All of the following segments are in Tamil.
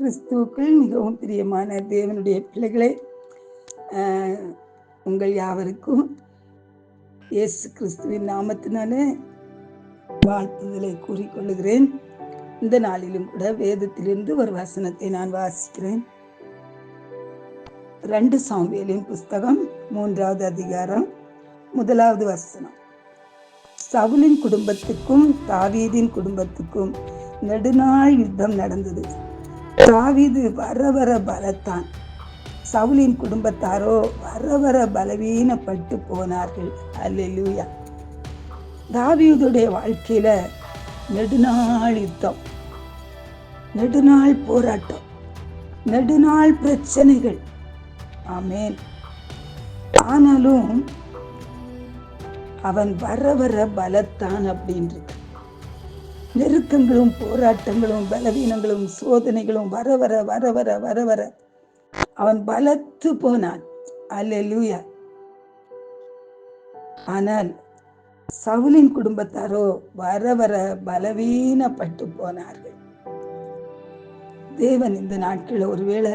கிறிஸ்துவுக்குள் மிகவும் பிரியமான தேவனுடைய பிள்ளைகளே உங்கள் யாவருக்கும் இயேசு கிறிஸ்துவின் நாமத்தினாலே வாழ்த்துதலை கூறிக்கொள்ளுகிறேன். இந்த நாளிலும் கூட வேதத்திலிருந்து ஒரு வசனத்தை நான் வாசிக்கிறேன். ரெண்டு சாம்பியலின் புஸ்தகம் மூன்றாவது அதிகாரம் முதலாவது வசனம். சவுலின் குடும்பத்துக்கும் தாவீதின் குடும்பத்துக்கும் நெடுநாள் யுத்தம் நடந்தது. தாவிது வர வர பலத்தான். சவுலின் குடும்பத்தாரோ வர வர பலவீனப்பட்டு போனார்கள். அல்லேலூயா. தாவீதுடைய வாழ்க்கையில நெடுநாள் யுத்தம் நெடுநாள் போராட்டம் நெடுநாள் பிரச்சனைகள். ஆமேன். ஆனாலும் அவன் வர வர பலத்தான் அப்படின்றது. நெருக்கங்களும் போராட்டங்களும் பலவீனங்களும் சோதனைகளும் வர வர வர வர வர வர. அவன் பலத்து போனான். அல்லேலூயா. ஆனால் சவுலின் குடும்பத்தாரோ வர வர பலவீனப்பட்டு போனார்கள். தேவன் இந்த நாட்களில் ஒருவேளை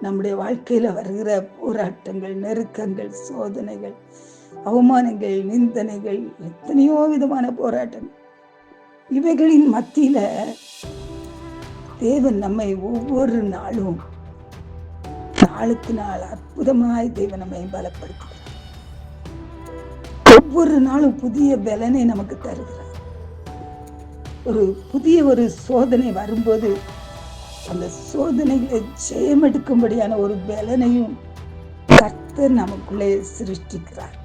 நம்முடைய வாழ்க்கையில வருகிற போராட்டங்கள் நெருக்கங்கள் சோதனைகள் அவமானங்கள் நிந்தனைகள் எத்தனையோ விதமான போராட்டங்கள். இவைகளின் மத்தியில தேவன் நம்மை ஒவ்வொரு நாளும் நாளுக்கு நாள் அற்புதமாய் தேவன் நம்மை பலப்படுத்துகிறார். ஒவ்வொரு நாளும் புதிய பலனை நமக்கு தருகிறார். ஒரு புதிய ஒரு சோதனை வரும்போது அந்த சோதனைகளை ஜெயமெடுக்கும்படியான ஒரு பலனையும் கர்த்தர் நமக்குள்ளே சிருஷ்டிக்கிறார்.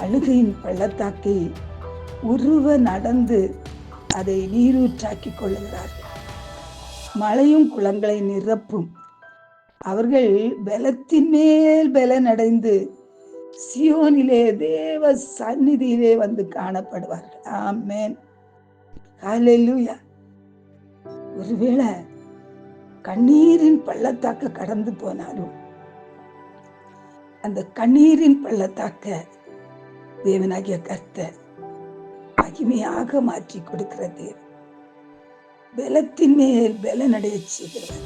அழுகையின் பள்ளத்தாக்கை உருவ நடந்து அதை நீரூற்றாக்கிக் கொள்ளுகிறார்கள் மழையும் குளங்களை நிரப்பும். அவர்கள் பலத்தின் மேல் பலனடைந்து சியோனிலே தேவ சந்நிதியிலே வந்து காணப்படுவார்கள். ஆமேன். ஹalleluya. ஒருவேளை கண்ணீரின் பள்ளத்தாக்க கடந்து போனாலும் அந்த கண்ணீரின் பள்ளத்தாக்க தேவனாகிய கர்த்தர் மகிமையாக மாற்றி கொடுக்கிற தேவன். பலத்தின் மேல் பலனடைய செய்கிறவர்.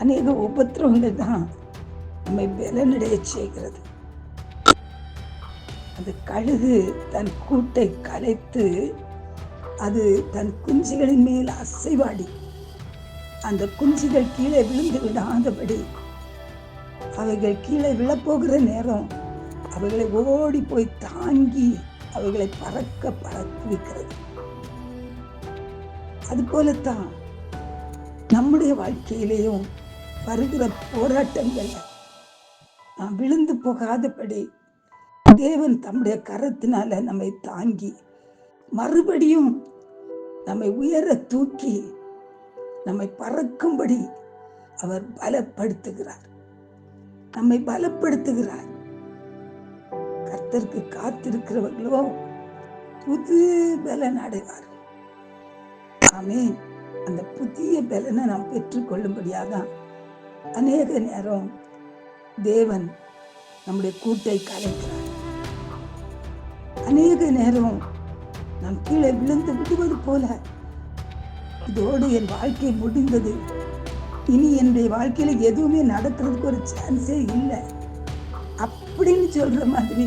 அநேக உபத்திரவங்கள் தான் நம்மை பலனடைய செய்கிறது. அது கழுகு தன் கூட்டை கலைத்து அது தன் குஞ்சுகளின் மேல் அசைவாடி அந்த குஞ்சுகள் கீழே விழுந்து விடாதபடி அவைகள் கீழே விழப்போகிற நேரம் அவைகளை ஓடி போய் தாங்கி அவைகளை பறக்க பறக்குவிக்கிறது. அது போலத்தான் நம்முடைய வாழ்க்கையிலேயும் வருகிற போராட்டங்கள். நாம் விழுந்து போகாதபடி தேவன் தம்முடைய கரத்தினால நம்மை தாங்கி மறுபடியும் நம்மை உயர தூக்கி நம்மை பறக்கும்படி அவர் பலப்படுத்துகிறார். நம்மை பலப்படுத்துகிறார். கர்த்தருக்கு காத்திருக்கிறவர்களோ புது பலன் அடைவார் ஆமே அந்த புதிய பலனை நாம் பெற்றுக்கொள்ளும்படியாக அநேக நேரம் தேவன் நம்முடைய கூட்டை கலைக்கிறார். அநேக நேரம் நாம் கீழே விழுந்து விடுவது போல இதோடு என் வாழ்க்கை முடிந்தது. இனி என்னுடைய வாழ்க்கையில எதுவுமே நடக்கிறதுக்கு ஒரு சான்ஸே இல்லை. அப்படின்னு சொல்ற மாதிரி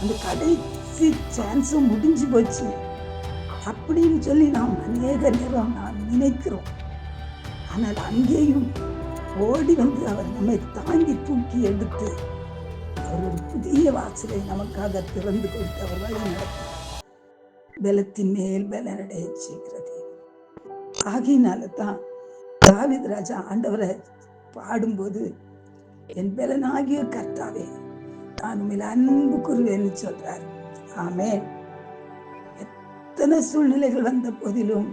அந்த கடைசி சான்ஸும் முடிஞ்சு போச்சு. அப்படின்னு சொல்லி நாம் அநேக நேரம் நாம் நினைக்கிறோம். ஆனால் அங்கேயும் ஓடி வந்து அவர் நம்மை தாங்கி தூக்கி எடுத்து அவர் ஒரு புதிய வாசலை நமக்காக திறந்து கொடுத்து அவர் வழி நடத்தி பலத்தின் மேல் பலனடைய செய்கிறது. ஆகையினால தான் தாவித் ராஜா ஆண்டவரை பாடும்போது என் பலனாகிய கர்த்தாவே நான் உண்மையில அன்பு கூறுவேன்னு சொல்றார் ஆமே எத்தனை சூழ்நிலைகள் வந்த போதிலும்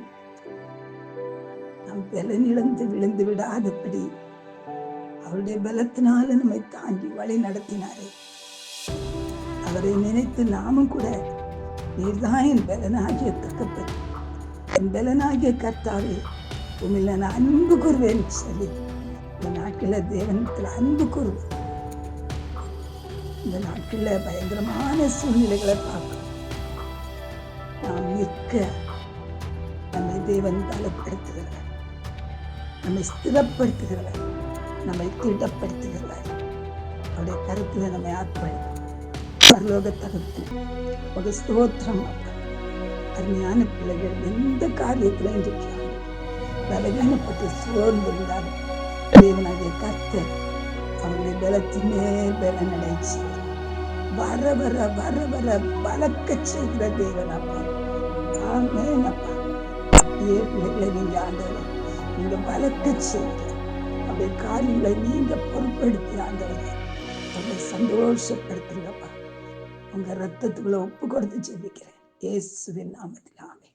நாம் பலனிழந்து விழுந்து விடாதபடி அவருடைய பலத்தினால நம்மை தாங்கி வழி நடத்தினாரே. அவரை நினைத்து நாமும் கூட நீர்தான் என் பலனாகிய தக்கப்பட்டு என் பலனாகிய கர்த்தாவே உண்மையில நான் அன்பு கூறுவேன் சொல்லி நாட்களில் தேவனத்தில் அன்பு கூறுவேன் இந்த நாட்களில் பயங்கரமான சூழ்நிலைகளை பார்க்கிறோம் நாம் நிற்க நம்மை தேவன் தளப்படுத்துகிறார் நம்மை ஸ்திரப்படுத்துகிறார். நம்மை திடப்படுத்துகிறார். அவருடைய கருத்துல நம்மை ஆட்படுத்தும். பரலோக தகத்து ஒரு ஸ்தோத்திரம் அருமையான பிள்ளைகள் எந்த காரியத்துல இன்றைக்கு பலவீனப்பட்டு சோர்ந்திருந்தார்கள் தேவனாகிய கத்தர் அவர்களை பலத்தினே மேல் நினைச்சு வர வர வர வர பலக்க செய்கிற தேவன் அப்பா. அப்பா. அப்படியே பிள்ளைகளை நீங்க ஆண்டவர் நீங்க பலக்க செய்யுங்க அப்படியே காரியங்களை நீங்க பொறுப்படுத்தி ஆண்டவரை அவரை சந்தோஷப்படுத்துங்கப்பா உங்க ரத்தத்துக்குள்ள ஒப்பு கொடுத்து ஜெபிக்கிறேன். இயேசுவின் நாமத்தில் ஆமே